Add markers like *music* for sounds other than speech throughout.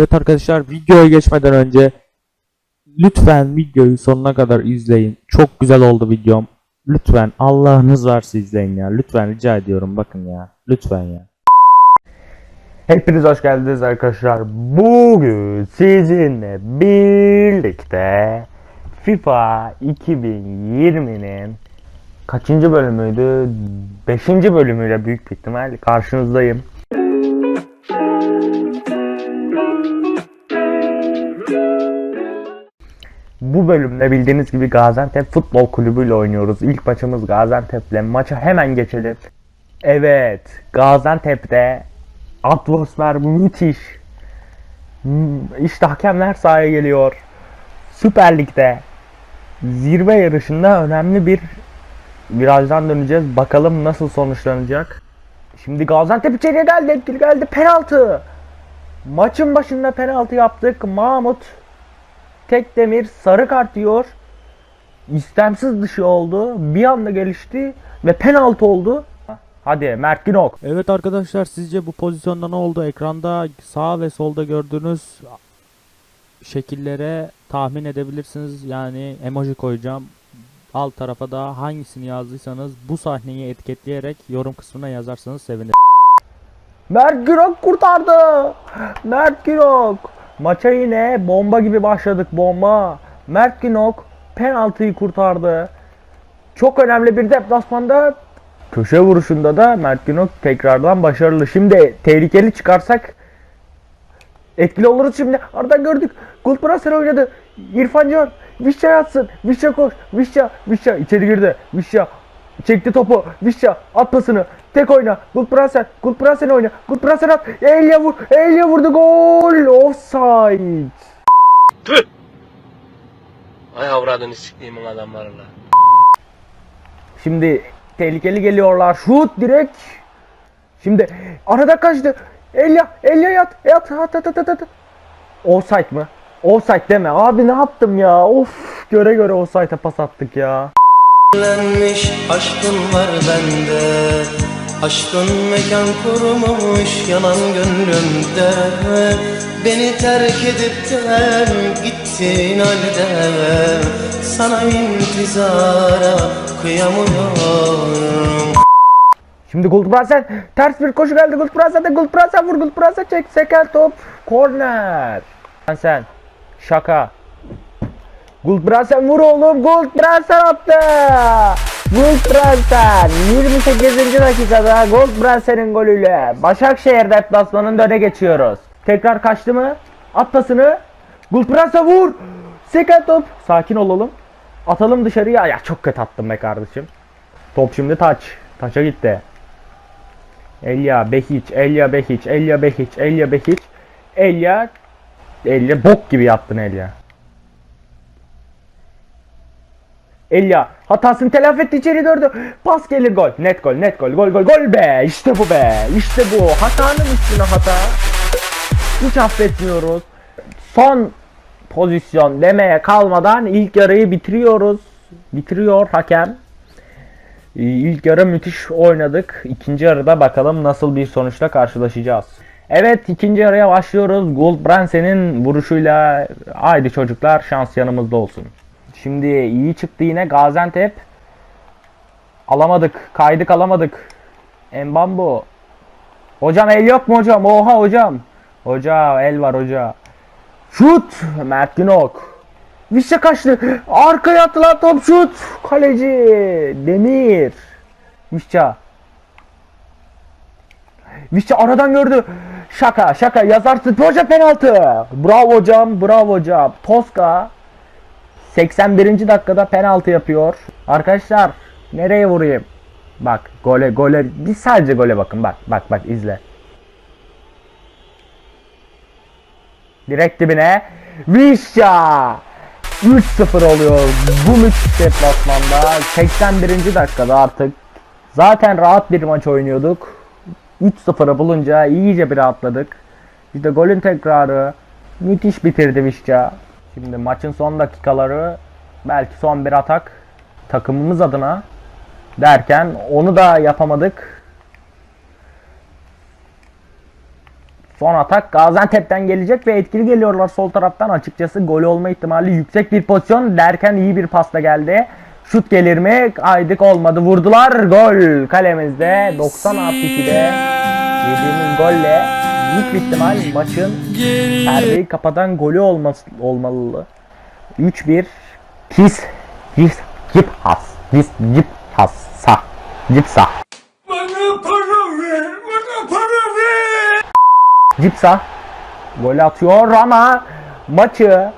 Evet arkadaşlar videoya geçmeden önce lütfen videoyu sonuna kadar izleyin. Çok güzel oldu videom. Lütfen Allah'ınız varsa izleyin ya. Lütfen rica ediyorum bakın ya. Lütfen ya. Hepiniz hoş geldiniz arkadaşlar. Bugün sizinle birlikte FIFA 2020'nin kaçıncı bölümüydü? 5. bölümüyle büyük bir ihtimal karşınızdayım. Bu bölümde bildiğiniz gibi Gaziantep Futbol Kulübü ile oynuyoruz. İlk maçımız Gaziantep'le. Maça hemen geçelim. Evet, Gaziantep'te atmosfer müthiş. Hmm, İşte hakemler sahaya geliyor. Süper Lig'de zirve yarışında önemli bir virajdan döneceğiz. Bakalım nasıl sonuçlanacak. Şimdi Gaziantep içeriye geldi. Geldi. Penaltı. Maçın başında penaltı yaptık. Mahmut Tekdemir sarı kart yiyor. İstemsiz dışı oldu. Bir anda gelişti ve penaltı oldu. Hadi Mert Günok. Evet arkadaşlar sizce bu pozisyonda ne oldu? Ekranda sağ ve solda gördüğünüz şekillere tahmin edebilirsiniz. Yani emoji koyacağım. Alt tarafa da hangisini yazdıysanız bu sahneyi etiketleyerek yorum kısmına yazarsanız sevinirim. Mert Günok kurtardı. Mert Günok. Maça yine bomba gibi başladık bomba. Mert Günok penaltıyı kurtardı. Çok önemli bir deplasmanda köşe vuruşunda da Mert Günok tekrardan başarılı. Şimdi tehlikeli çıkarsak etkili oluruz şimdi. Aradan gördük. Gulbrasser oynadı. İrfan Can. Vişça yatsın. Vişça koş. Vişça. Vişça içeri girdi. Vişça çekti topu. Vişça at pasını. Tek oyna. Gulbrasser. Gulbrasser oyna. Gulbrasser at. Elle vur. Elle vurdu. Gol. Offside. Ay avradını siktiğimin adamlarına. Şimdi tehlikeli geliyorlar. Şut direkt. Şimdi arada kaçtı. Elia, Elia yat, yat, at, at, at, at, at. Offside mı? Offside deme. Abi ne yaptım ya? Of, göre göre offside'a pas attık ya. Kirlenmiş aşkın var bende Aşkın mekan kurmamış yanan gönlümde Beni terk edip de gittin halde Sana intizara kıyamıyorum Şimdi Gulbrasser ters bir koşu geldi. Gulbrasser de Gulbrasser vur. Gulbrasser çek. Sekel top. Korner. Sen. Şaka. Gulbrasser vur oğlum. Gulbrasser attı. Gulbrasser 28. dakikada Gulbrasser'in golüyle Başakşehir deplasmanında öne geçiyoruz. Tekrar kaçtı mı? At pasını. Gulbrasser vur. Sekel top. Sakin olalım. Atalım dışarıya. Ya çok kötü attım be kardeşim. Top şimdi taç. Taça gitti. Elia Behiç, Elia Behiç, Elia Behiç, Elia Behiç. Elia Elia bok gibi yaptın Elia. Elia hatasını telafi etti içeri dördü. Pas gelir gol. Net gol, net gol, gol gol gol be. İşte bu be. İşte bu. Hatanın üstüne hata. Hiç affetmiyoruz. Son pozisyon demeye kalmadan ilk yarıyı bitiriyoruz. Bitiriyor hakem. Ee, İlk yarı müthiş oynadık. İkinci yarıda bakalım nasıl bir sonuçla karşılaşacağız. Evet ikinci yarıya başlıyoruz. Goldbransen'in vuruşuyla haydi çocuklar şans yanımızda olsun. Şimdi iyi çıktı yine Gaziantep. Alamadık. Kaydık alamadık. Embambo. Hocam el yok mu hocam? Oha hocam. Hoca el var hoca. Şut. Mert Günok. Vişçe kaçtı. Arkaya atılan top şut. Kaleci Demir. Vişçe. Vişçe aradan gördü. Şaka şaka yazarsın. Hoca penaltı. Bravo hocam. Bravo hocam. Toska 81. dakikada penaltı yapıyor. Arkadaşlar nereye vurayım? Bak gole gole bir sadece gole bakın bak bak bak izle. Direkt dibine. Vişça. 3-0 oluyor. Bu müthiş deplasmanda 81. dakikada artık zaten rahat bir maç oynuyorduk. 3-0'ı bulunca iyice bir rahatladık. İşte golün tekrarı müthiş bitirdi Vişça. Şimdi maçın son dakikaları belki son bir atak takımımız adına derken onu da yapamadık. Son atak Gaziantep'ten gelecek ve etkili geliyorlar sol taraftan. Açıkçası gol olma ihtimali yüksek bir pozisyon derken iyi bir pasta geldi. Şut gelir mi? Aydık olmadı. Vurdular. Gol kalemizde 90 artı 2'de yediğimiz golle büyük ihtimal maçın perdeyi kapatan golü olması olmalı. 3-1 Kis Kis Cip Has Kis Cip Has Sa Cip Sa Cipsa gol atıyor ama maçı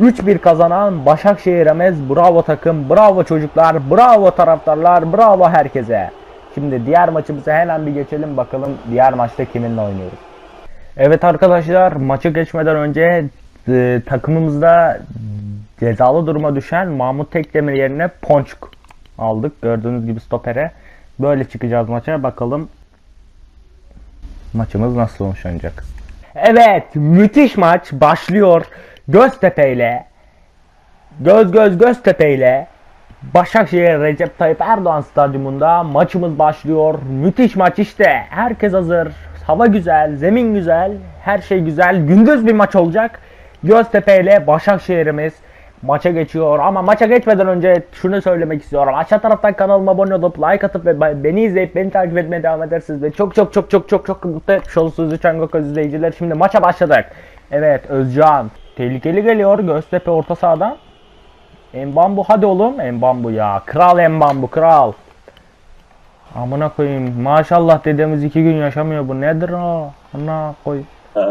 3-1 kazanan Başakşehir Emez bravo takım bravo çocuklar bravo taraftarlar bravo herkese. Şimdi diğer maçımıza hemen bir geçelim bakalım diğer maçta kiminle oynuyoruz. Evet arkadaşlar maçı geçmeden önce e, takımımızda cezalı duruma düşen Mahmut Tekdemir yerine Ponçuk aldık. Gördüğünüz gibi stopere. Böyle çıkacağız maça bakalım maçımız nasıl sonuçlanacak. Evet müthiş maç başlıyor. Göztepe ile Göz göz Göztepe ile Başakşehir Recep Tayyip Erdoğan stadyumunda maçımız başlıyor. Müthiş maç işte. Herkes hazır. Hava güzel, zemin güzel, her şey güzel. Gündüz bir maç olacak. Göztepe ile Başakşehir'imiz maça geçiyor. Ama maça geçmeden önce şunu söylemek istiyorum. Aşağı taraftan kanalıma abone olup like atıp ve beni izleyip beni takip etmeye devam edersiniz. Ve çok çok çok çok çok çok mutlu etmiş olursunuz lütfen Gokaz izleyiciler. Şimdi maça başladık. Evet Özcan tehlikeli geliyor Göztepe orta sahadan. Embambu hadi oğlum Embambu ya. Kral Embambu kral. Amına koyayım. Maşallah dedemiz iki gün yaşamıyor bu. Nedir o? Ana koy. *laughs*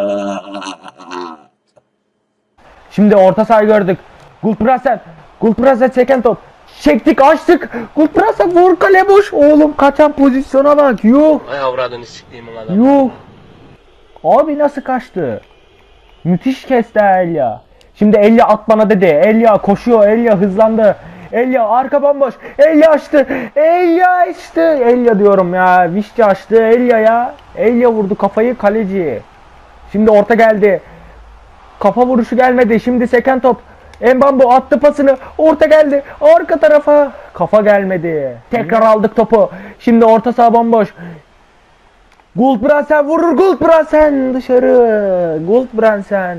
Şimdi orta sahayı gördük. Gulprasen. Gulprasen çeken top. Çektik açtık. Gulprasen vur kale boş. Oğlum kaçan pozisyona bak. Yuh. Ay avradını siktiğimin adamları. Yuh. Abi nasıl kaçtı? Müthiş kesti Elia. Şimdi Elia at bana dedi. Elia koşuyor. Elia hızlandı. Elia arka bomboş. Elia açtı. Elia açtı. Elia diyorum ya. Vişçi açtı. Elia ya. Elia vurdu kafayı kaleci. Şimdi orta geldi. Kafa vuruşu gelmedi. Şimdi seken top. Embambo attı pasını. Orta geldi. Arka tarafa. Kafa gelmedi. Tekrar aldık topu. Şimdi orta saha bomboş. Guldbransen vurur Guldbransen dışarı. Guldbransen.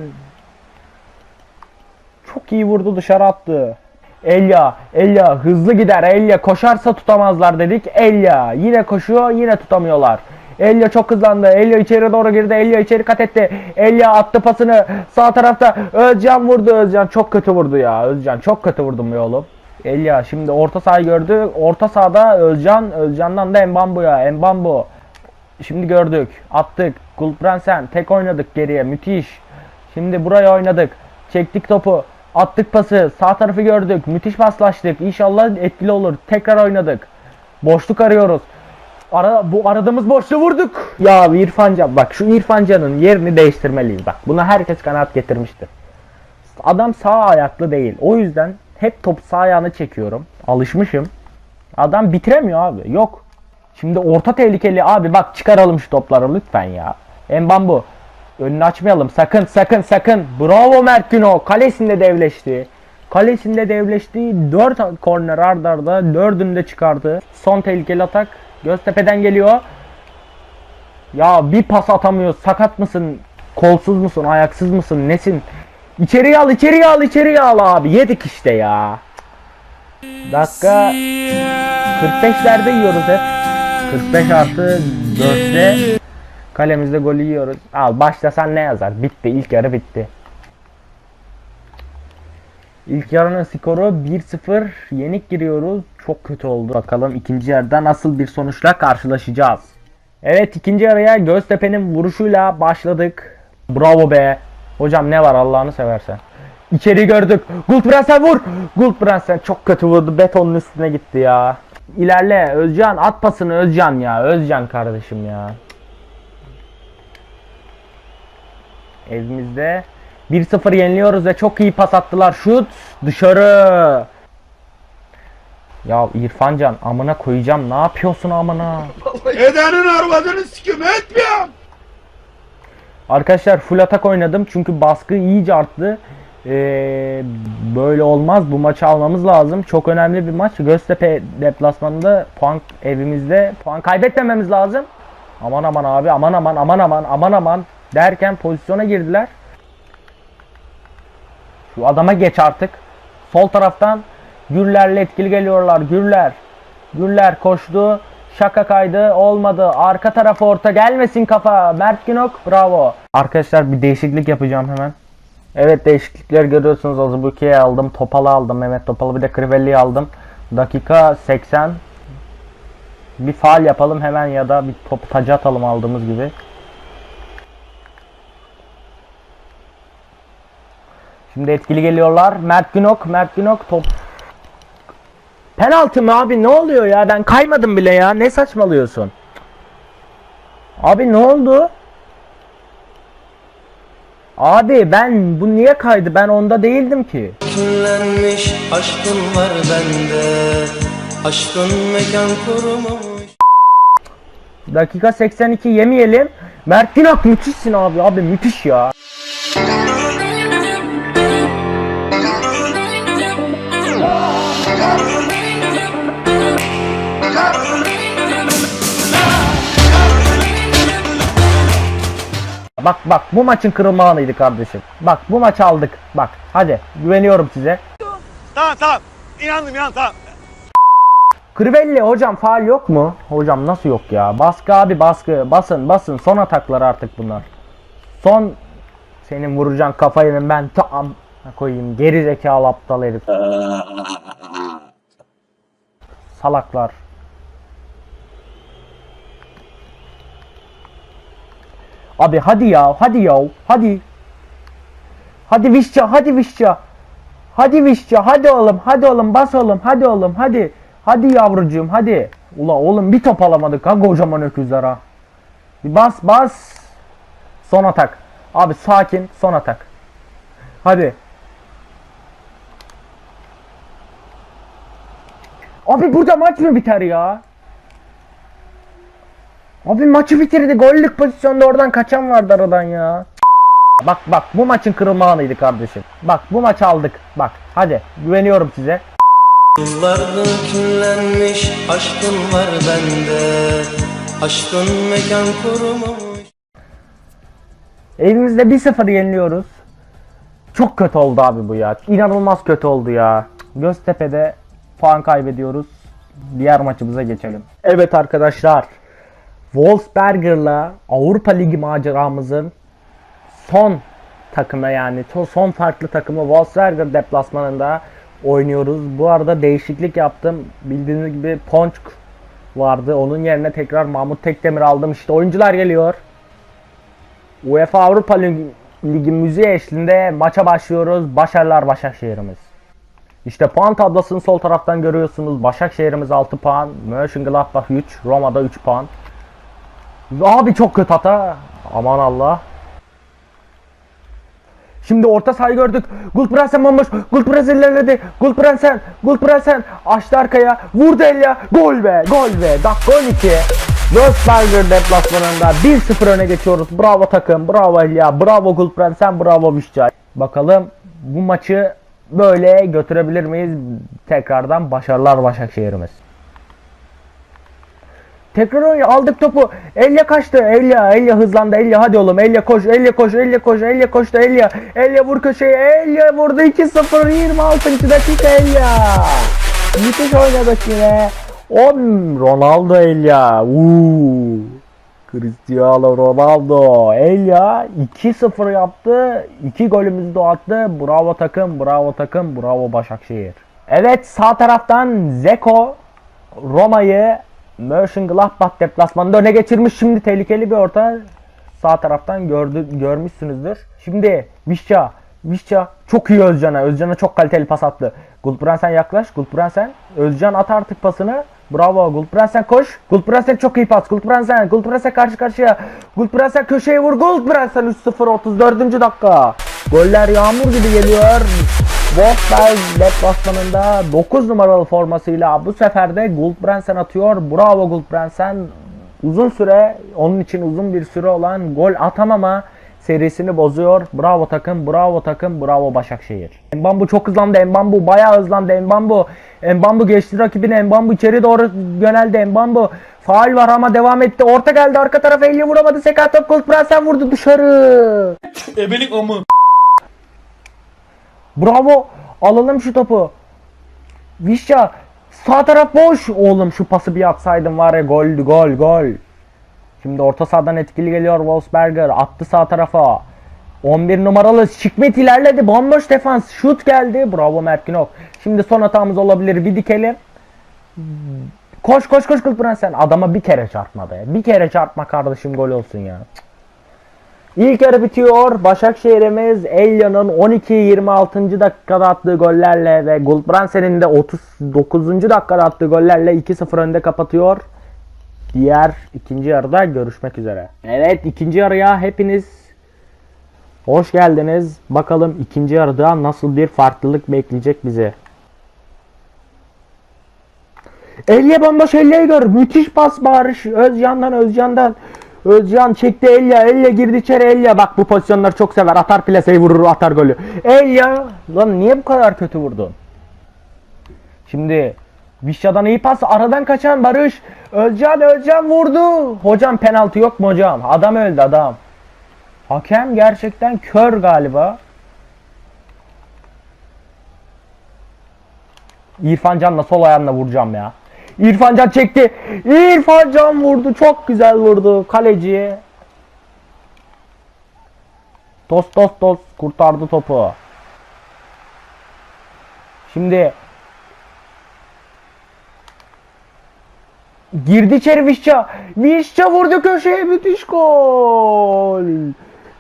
Çok iyi vurdu dışarı attı. Elia, Elia hızlı gider. Elia koşarsa tutamazlar dedik. Elia yine koşuyor yine tutamıyorlar. Elia çok hızlandı. Elia içeri doğru girdi. Elia içeri kat etti. Elia attı pasını. Sağ tarafta Özcan vurdu. Özcan çok kötü vurdu ya. Özcan çok kötü vurdum be oğlum. Elia şimdi orta sahayı gördü. Orta sahada Özcan. Özcan'dan da Embambu'ya. Embambu. Şimdi gördük. Attık. Gulbransen tek oynadık geriye. Müthiş. Şimdi buraya oynadık. Çektik topu. Attık pası. Sağ tarafı gördük. Müthiş paslaştık. İnşallah etkili olur. Tekrar oynadık. Boşluk arıyoruz. Ara, bu aradığımız boşluğu vurduk. Ya İrfan Can bak şu İrfan Can'ın yerini değiştirmeliyiz bak. Buna herkes kanaat getirmiştir. Adam sağ ayaklı değil. O yüzden hep top sağ ayağını çekiyorum. Alışmışım. Adam bitiremiyor abi. Yok. Şimdi orta tehlikeli abi bak çıkaralım şu topları lütfen ya. Embambu. Önünü açmayalım sakın sakın sakın. Bravo Mert Günok. Kalesinde devleşti. Kalesinde devleşti. 4 korner arda arda 4'ünü de çıkardı. Son tehlikeli atak. Göztepe'den geliyor. Ya bir pas atamıyor. Sakat mısın? Kolsuz musun? Ayaksız mısın? Nesin? İçeriye al, içeriye al, içeriye al abi. Yedik işte ya. Dakika 45'lerde yiyoruz hep. 45 artı 4'te kalemizde golü yiyoruz. Al başlasan ne yazar? Bitti. ilk yarı bitti. İlk yarının skoru 1-0 yenik giriyoruz. Çok kötü oldu. Bakalım ikinci yarıda nasıl bir sonuçla karşılaşacağız. Evet ikinci yarıya Göztepe'nin vuruşuyla başladık. Bravo be. Hocam ne var Allah'ını seversen. İçeri gördük. Gultbransen vur. Gultbransen çok kötü vurdu. Betonun üstüne gitti ya. İlerle Özcan at pasını Özcan ya. Özcan kardeşim ya. Evimizde 1-0 yeniliyoruz ve çok iyi pas attılar. Şut dışarı. Ya İrfancan amına koyacağım. Ne yapıyorsun amına? *laughs* Edenin arvadını sikim etmiyorum. Arkadaşlar full atak oynadım çünkü baskı iyice arttı. Ee, böyle olmaz. Bu maçı almamız lazım. Çok önemli bir maç. Göztepe deplasmanında puan evimizde puan kaybetmememiz lazım. Aman aman abi aman aman aman aman aman aman. Derken pozisyona girdiler. Şu adama geç artık. Sol taraftan Gürler'le etkili geliyorlar. Gürler. Gürler koştu. Şaka kaydı. Olmadı. Arka tarafa orta gelmesin kafa. Mert Günok. Bravo. Arkadaşlar bir değişiklik yapacağım hemen. Evet değişiklikler görüyorsunuz. Azubuke'yi aldım. Topal'ı aldım. Mehmet Topal'ı bir de Crivelli'yi aldım. Dakika 80. Bir faal yapalım hemen ya da bir top tacı atalım aldığımız gibi. Şimdi etkili geliyorlar. Mert Günok, Mert Günok top. Penaltı mı abi ne oluyor ya? Ben kaymadım bile ya. Ne saçmalıyorsun? Abi ne oldu? Abi ben bu niye kaydı? Ben onda değildim ki. Küllenmiş aşkın var bende Aşkın mekan kurmamış Dakika 82 yemeyelim. Mert Günok müthişsin abi. Abi müthiş ya. Bak bak bu maçın kırılma anıydı kardeşim. Bak bu maçı aldık. Bak hadi güveniyorum size. Tamam tamam. İnandım inan tamam. Crivelli hocam faal yok mu? Hocam nasıl yok ya? Baskı abi baskı. Basın basın. Son ataklar artık bunlar. Son senin vuracağın kafayı ben tam koyayım. Geri zekalı aptal herif. *laughs* Salaklar. Abi hadi ya, hadi ya, hadi. Hadi Vişça, hadi Vişça. Hadi Vişça, hadi oğlum, hadi oğlum, bas oğlum, hadi oğlum, hadi. Hadi yavrucuğum, hadi. Ula oğlum bir top alamadık ha kocaman öküzler ha. Bir bas, bas. Son atak. Abi sakin, son atak. Hadi. Abi burada maç mı biter ya? Abi maçı bitirdi. Gollük pozisyonda oradan kaçan vardı aradan ya. Bak bak bu maçın kırılma anıydı kardeşim. Bak bu maçı aldık. Bak hadi güveniyorum size. Yıllardır küllenmiş aşkın var bende Aşkın mekan kurmamış Evimizde 1-0 yeniliyoruz. Çok kötü oldu abi bu ya. İnanılmaz kötü oldu ya. Göztepe'de puan kaybediyoruz. Diğer maçımıza geçelim. Evet arkadaşlar. Wolfsberger'la Avrupa Ligi maceramızın son takımı yani son farklı takımı Wolfsberger deplasmanında oynuyoruz. Bu arada değişiklik yaptım. Bildiğiniz gibi Ponçk vardı. Onun yerine tekrar Mahmut Tekdemir aldım. İşte oyuncular geliyor. UEFA Avrupa Ligi, Ligi müziği eşliğinde maça başlıyoruz. Başarılar Başakşehir'imiz. İşte puan tablosunu sol taraftan görüyorsunuz. Başakşehir'imiz 6 puan. Mönchengladbach 3. Roma'da 3 puan. Abi çok kötü hata. Aman Allah. Şimdi orta sahayı gördük. Gulprensen bomboş. Gulprensen ilerledi. Gulprensen. Gulprensen. Açtı arkaya. Vurdu Elia. Gol be. Gol be. Dakika 12. Wolfsberger deplasmanında 1-0 öne geçiyoruz. Bravo takım. Bravo Elia. Bravo Gulprensen. Bravo Vişçay. Bakalım bu maçı böyle götürebilir miyiz? Tekrardan başarılar Başakşehir'imiz. Tekrar oynuyor. Aldık topu. Elya kaçtı. Elya. Elya hızlandı. Elya hadi oğlum. Elya koş. Elya koş. Elya koş. Elya koştu. Elya. Elya vur köşeye. Elya vurdu. 2-0. 26. dakika Elya. Müthiş oynadık yine. On Ronaldo Elya. Uuu. Cristiano Ronaldo. Elya 2-0 yaptı. 2 golümüzü de attı. Bravo takım. Bravo takım. Bravo Başakşehir. Evet sağ taraftan Zeko Roma'yı Mönchengladbach deplasmanında öne geçirmiş. Şimdi tehlikeli bir orta sağ taraftan gördü, görmüşsünüzdür. Şimdi Vişça, Vişça çok iyi Özcan'a. Özcan'a çok kaliteli pas attı. Gulprensen yaklaş. Gulprensen. Özcan at artık pasını. Bravo Gulprensen koş. Gulprensen çok iyi pas. Gulprensen. Gulprensen karşı karşıya. Gulprensen köşeye vur. Gulprensen 3-0 34. dakika. Goller yağmur gibi geliyor. Wolfsburg deplasmanında 9 numaralı formasıyla bu sefer de Gulbrandsen atıyor. Bravo Gulbrandsen. Uzun süre onun için uzun bir süre olan gol atamama serisini bozuyor. Bravo takım, bravo takım, bravo Başakşehir. Mbambu çok hızlandı. Mbambu bayağı hızlandı. Mbambu Mbambu geçti rakibine. Mbambu içeri doğru yöneldi. Mbambu faal var ama devam etti. Orta geldi. Arka tarafa eli vuramadı. Seka top Kultprensen vurdu dışarı. Ebelik amı. Bravo. Alalım şu topu. Vişça sağ taraf boş. Oğlum şu pası bir atsaydım var ya goldü gol gol. Şimdi orta sahadan etkili geliyor Wolfsberger. Attı sağ tarafa. 11 numaralı Şikmet ilerledi. Bomboş defans. Şut geldi. Bravo Mert Günok. Şimdi son hatamız olabilir. Bir dikelim. Koş koş koş Kılpıran Adama bir kere çarpma be. Bir kere çarpma kardeşim gol olsun ya. İlk yarı bitiyor. Başakşehir'imiz Elya'nın 12-26. dakikada attığı gollerle ve Gulbrandsen'in de 39. dakikada attığı gollerle 2-0 önde kapatıyor. Diğer ikinci yarıda görüşmek üzere. Evet ikinci yarıya hepiniz hoş geldiniz. Bakalım ikinci yarıda nasıl bir farklılık bekleyecek bizi. Elye bomboş Elye'yi gör. Müthiş pas bağırış. Özcan'dan Özcan'dan. Özcan çekti Elya. Elya girdi içeri Elya. Bak bu pozisyonları çok sever. Atar plaseyi vurur atar golü. Elya. Lan niye bu kadar kötü vurdun? Şimdi Vişya'dan iyi pas. Aradan kaçan Barış. Özcan Özcan vurdu. Hocam penaltı yok mu hocam? Adam öldü adam. Hakem gerçekten kör galiba. İrfan Can'la sol ayağımla vuracağım ya. İrfan Can çekti. İrfan Can vurdu. Çok güzel vurdu. Kaleci. Tos tos tos kurtardı topu. Şimdi girdi içeri Vişça. Vişça vurdu köşeye müthiş gol.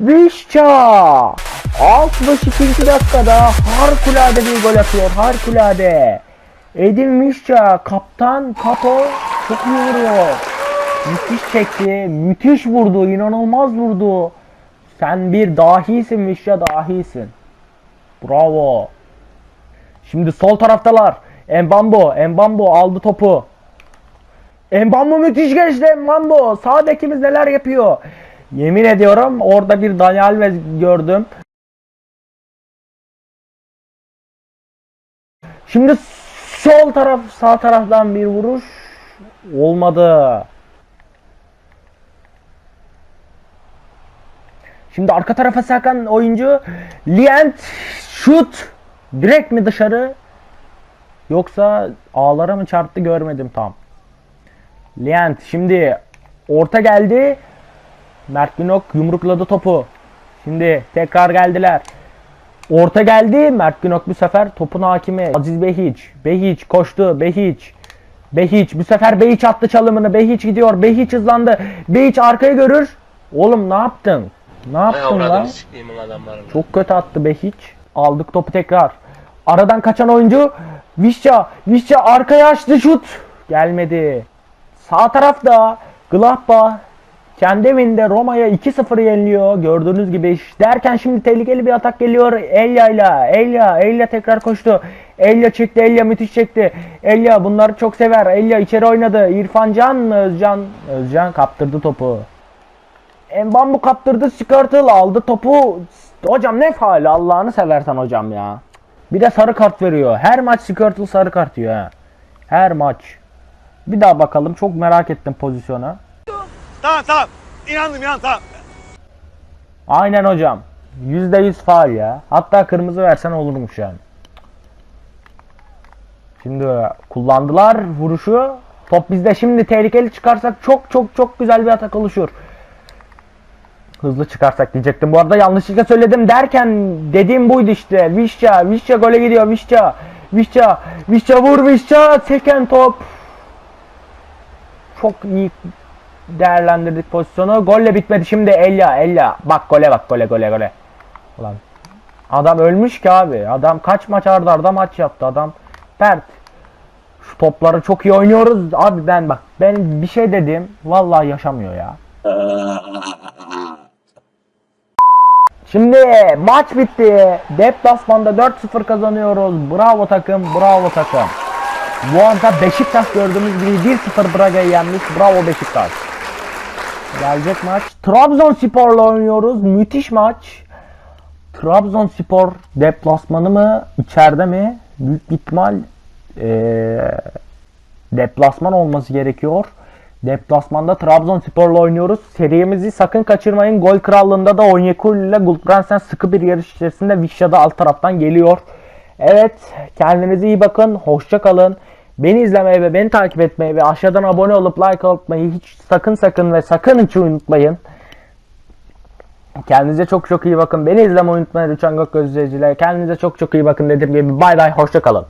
Vişça 62. dakikada harikulade bir gol atıyor. Harikulade. Edin Vişça kaptan Kato çok iyi vuruyor. Müthiş çekti. Müthiş vurdu. inanılmaz vurdu. Sen bir dahisin Vişça dahisin. Bravo. Şimdi sol taraftalar. Embambo. Embambo aldı topu. Embambo müthiş geçti Embambo. Sağ bekimiz neler yapıyor. Yemin ediyorum orada bir Daniel Alves gördüm. Şimdi sol taraf sağ taraftan bir vuruş olmadı. Şimdi arka tarafa sakan oyuncu Lient şut direkt mi dışarı yoksa ağlara mı çarptı görmedim tam. Lient şimdi orta geldi. Mert Günok yumrukladı topu. Şimdi tekrar geldiler. Orta geldi. Mert Günok bu sefer topun hakimi. Aziz Behiç. Behiç koştu. Behiç. Behiç. Bu sefer Behiç attı çalımını. Behiç gidiyor. Behiç hızlandı. Behiç arkayı görür. Oğlum ne yaptın? Ne yaptın lan? Çok kötü attı Behiç. Aldık topu tekrar. Aradan kaçan oyuncu Vişça. Vişça arkaya açtı şut. Gelmedi. Sağ tarafta Gladbach kendi evinde Roma'ya 2-0 yeniliyor. Gördüğünüz gibi derken şimdi tehlikeli bir atak geliyor Elya ile. Elya, Elya tekrar koştu. Elya çekti, Elya müthiş çekti. Elya bunları çok sever. Elya içeri oynadı. İrfan Can, Özcan, Özcan kaptırdı topu. Mbambu kaptırdı Skirtle aldı topu. Hocam ne faali Allah'ını seversen hocam ya. Bir de sarı kart veriyor. Her maç Skirtle sarı kart yiyor ha. Her maç. Bir daha bakalım. Çok merak ettim pozisyona. Tamam tamam. İnandım inan tamam. Aynen hocam. %100 faal ya. Hatta kırmızı versen olurmuş yani. Şimdi kullandılar vuruşu. Top bizde şimdi tehlikeli çıkarsak çok çok çok güzel bir atak oluşur. Hızlı çıkarsak diyecektim. Bu arada yanlışlıkla söyledim derken dediğim buydu işte. Vişça, Vişça gole gidiyor Vişça. Vişça, Vişça vur Vişça. Seken top. Çok iyi değerlendirdik pozisyonu. Golle bitmedi şimdi Ella Ella. Bak gole bak gole gole gole. Ulan adam ölmüş ki abi. Adam kaç maç arda arda maç yaptı adam. Pert. Şu topları çok iyi oynuyoruz. Abi ben bak ben bir şey dedim. Vallahi yaşamıyor ya. *laughs* Şimdi maç bitti. Deplasmanda 4-0 kazanıyoruz. Bravo takım, bravo takım. Bu anda Beşiktaş gördüğümüz gibi 1-0 Braga'yı yenmiş. Bravo Beşiktaş. Gelecek maç. Trabzonspor'la oynuyoruz. Müthiş maç. Trabzonspor deplasmanı mı? içeride mi? Büyük ihtimal eee, deplasman olması gerekiyor. Deplasmanda Trabzonspor'la oynuyoruz. Serimizi sakın kaçırmayın. Gol krallığında da Onyekuru ile Gulbrandsen sıkı bir yarış içerisinde Vişya'da alt taraftan geliyor. Evet, kendinize iyi bakın. Hoşça kalın. Beni izlemeyi ve beni takip etmeyi ve aşağıdan abone olup like atmayı hiç sakın sakın ve sakın hiç unutmayın. Kendinize çok çok iyi bakın. Beni izlemeyi unutmayın lütfen Gök Gözleyiciler. Kendinize çok çok iyi bakın dediğim gibi. Bay bay. Hoşça kalın.